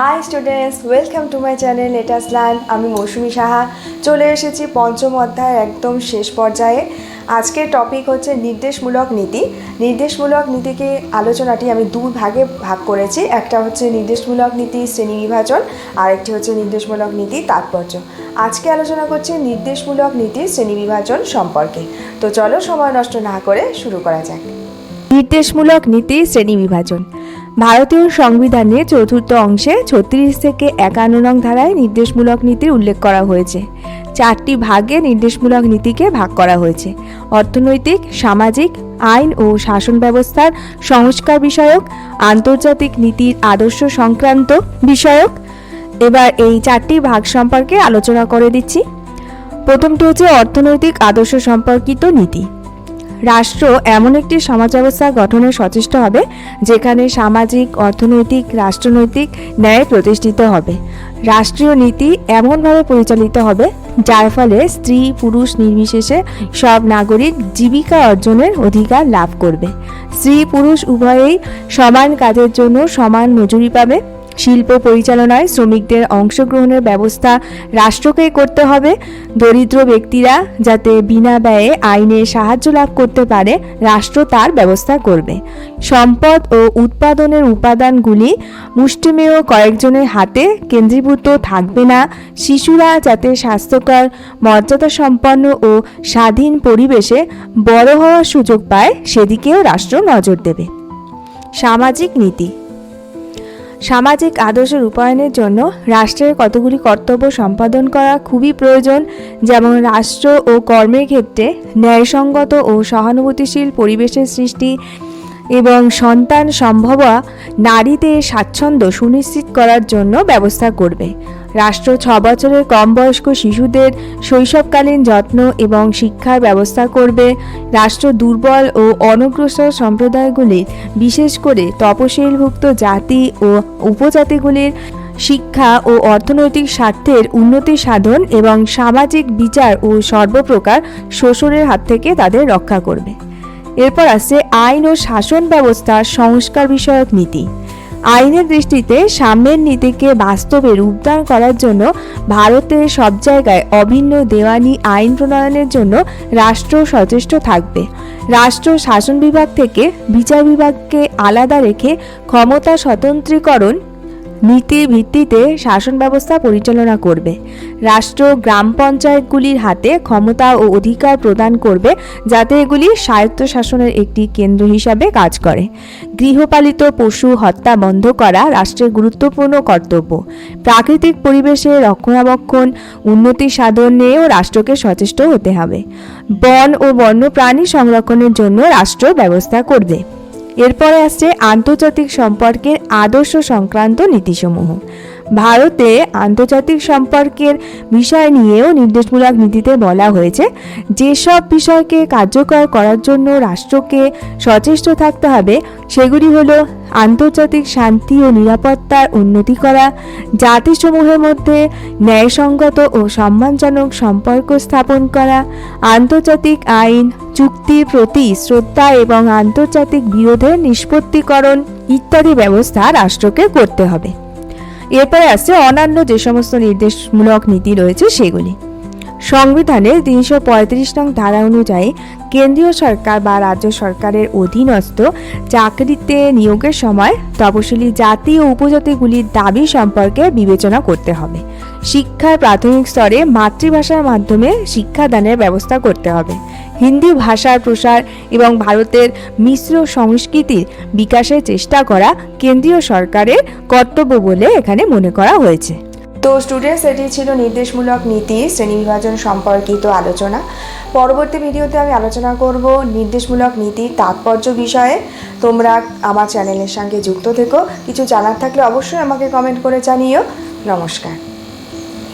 Hi students welcome to my channel let's learn আমি মৌসুমি সাহা। চলে এসেছি পঞ্চম অধ্যায়ের একদম শেষ পর্যায়ে। আজকের টপিক হচ্ছে নির্দেশমূলক নীতি। নির্দেশমূলক নীতিকে আলোচনাটি আমি দু ভাগে ভাগ করেছি। একটা হচ্ছে নির্দেশমূলক নীতি, শ্রেণি বিভাজন আর একটি হচ্ছে নির্দেশমূলক নীতি, তাৎপর্য। আজকে আলোচনা করছি নির্দেশমূলক নীতি, শ্রেণি বিভাজন সম্পর্কে। তো চলো সময় নষ্ট না করে শুরু করা যাক। নির্দেশমূলক নীতি, শ্রেণি বিভাজন। ভারতীয় সংবিধানের চতুর্থ অংশে ছত্রিশ থেকে একান্ন নং ধারায় নির্দেশমূলক নীতির উল্লেখ করা হয়েছে। চারটি ভাগে নির্দেশমূলক নীতিকে ভাগ করা হয়েছে। অর্থনৈতিক, সামাজিক, আইন ও শাসন ব্যবস্থার সংস্কার বিষয়ক, আন্তর্জাতিক নীতির আদর্শ সংক্রান্ত বিষয়ক। এবার এই চারটি ভাগ সম্পর্কে আলোচনা করে দিচ্ছি। প্রথমটি হচ্ছে অর্থনৈতিক আদর্শ সম্পর্কিত নীতি। রাষ্ট্র এমন একটি সমাজ ব্যবস্থা গঠনে সচেষ্ট হবে, যেখানে সামাজিক, অর্থনৈতিক, রাষ্ট্রনৈতিক ন্যায় প্রতিষ্ঠিত হবে। রাষ্ট্রীয় নীতি এমনভাবে পরিচালিত হবে, যার ফলে স্ত্রী, পুরুষ নির্বিশেষে সব নাগরিক জীবিকা অর্জনের অধিকার লাভ করবে। স্ত্রী, পুরুষ উভয়েই সমান কাজের জন্য সমান মজুরি পাবে। শিল্প পরিচালনায় শ্রমিকদের অংশগ্রহণের ব্যবস্থা রাষ্ট্রকে করতে হবে। দরিদ্র ব্যক্তিরা যাতে বিনা ব্যয়ে আইনের সাহায্য লাভ করতে পারে, রাষ্ট্র তার ব্যবস্থা করবে। সম্পদ ও উৎপাদনের উপাদানগুলি মুষ্টিমেয় কয়েকজনের হাতে কেন্দ্রীভূত থাকবে না। শিশুরা যাতে স্বাস্থ্যকর মর্যাদা সম্পন্ন ও স্বাধীন পরিবেশে বড় হওয়ার সুযোগ পায়, সেদিকেও রাষ্ট্র নজর দেবে। সামাজিক নীতি সামাজিক আদর্শ রূপায়ণের জন্য রাষ্ট্রের কতগুলি কর্তব্য সম্পাদন করা খুবই প্রয়োজন, যেমন রাষ্ট্র ও কর্মের ক্ষেত্রে ন্যায়সঙ্গত ও সহানুভূতিশীল পরিবেশের সৃষ্টি এবং সন্তান সম্ভবা নারীদের স্বাচ্ছন্দ্য সুনিশ্চিত করার জন্য ব্যবস্থা করবে। রাষ্ট্র ছ বছরের কম বয়স্ক শিশুদের শৈশবকালীন যত্ন এবং শিক্ষার ব্যবস্থা করবে। রাষ্ট্র দুর্বল ও অনগ্রসর সম্প্রদায়গুলির বিশেষ করে তপশিলভুক্ত জাতি ও উপজাতিগুলির শিক্ষা ও অর্থনৈতিক স্বার্থের উন্নতি সাধন এবং সামাজিক বিচার ও সর্বপ্রকার শোষণের হাত থেকে তাদের রক্ষা করবে। এরপর আসছে আইন ও শাসন ব্যবস্থার সংস্কার বিষয়ক নীতি। আইনের দৃষ্টিতে সাম্যের নীতিকে বাস্তবে রূপদান করার জন্য ভারতের সব জায়গায় অভিন্ন দেওয়ানি আইন প্রণয়নের জন্য রাষ্ট্র সচেষ্ট থাকবে। রাষ্ট্র শাসন বিভাগ থেকে বিচার বিভাগকে আলাদা রেখে ক্ষমতা স্বতন্ত্রীকরণ নীতির ভিত্তিতে শাসন ব্যবস্থা পরিচালনা করবে। রাষ্ট্র, গ্রাম পঞ্চায়েতগুলির হাতে ক্ষমতা ও অধিকার প্রদান করবে যাতে এগুলি স্বায়ত্ত শাসনের একটি কেন্দ্র হিসাবে কাজ করে। গৃহপালিত পশু হত্যা বন্ধ করা রাষ্ট্রের গুরুত্বপূর্ণ কর্তব্য। প্রাকৃতিক পরিবেশে রক্ষণাবেক্ষণ, উন্নতি সাধন নিয়েও রাষ্ট্রকে সচেষ্ট হতে হবে। বন ও বন্যপ্রাণী সংরক্ষণের জন্য রাষ্ট্র ব্যবস্থা করবে। এরপরে আসছে আন্তর্জাতিক সম্পর্কের আদর্শ সংক্রান্ত নীতিসমূহ। ভারতে আন্তর্জাতিক সম্পর্কের বিষয় নিয়েও নির্দেশমূলক নীতিতে বলা হয়েছে, যেসব বিষয়কে কার্যকর করার জন্য রাষ্ট্রকে সচেষ্ট থাকতে হবে, সেগুলি হলো আন্তর্জাতিক শান্তি ও নিরাপত্তার উন্নতি করা, জাতিসমূহের মধ্যে ন্যায়সঙ্গত ও সম্মানজনক সম্পর্ক স্থাপন করা, আন্তর্জাতিক আইন, চুক্তির প্রতি শ্রদ্ধা এবং আন্তর্জাতিক বিরোধের নিষ্পত্তিকরণ ইত্যাদি ব্যবস্থা রাষ্ট্রকে করতে হবে। এরপরে আসছে অন্যান্য যে সমস্ত নির্দেশমূলক নীতি রয়েছে সেগুলি। সংবিধানের তিনশো পঁয়ত্রিশ নং ধারা অনুযায়ী কেন্দ্রীয় সরকার বা রাজ্য সরকারের অধীনস্থ চাকরিতে নিয়োগের সময় তপশিলি জাতি ও উপজাতিগুলির দাবি সম্পর্কে বিবেচনা করতে হবে। শিক্ষার প্রাথমিক স্তরে মাতৃভাষার মাধ্যমে শিক্ষাদানের ব্যবস্থা করতে হবে। হিন্দি ভাষার প্রসার এবং ভারতের মিশ্র সংস্কৃতির বিকাশের চেষ্টা করা কেন্দ্রীয় সরকারের কর্তব্য বলে এখানে মনে করা হয়েছে। তো স্টুডেন্টস এটি ছিল নির্দেশমূলক নীতি, শ্রেণীবিভাজন সম্পর্কিত আলোচনা। পরবর্তী ভিডিওতে আমি আলোচনা করব নির্দেশমূলক নীতির তাৎপর্য বিষয়ে। তোমরা আমার চ্যানেলের সঙ্গে যুক্ত থেকো। কিছু জানার থাকলে অবশ্যই আমাকে কমেন্ট করে জানিও। নমস্কার।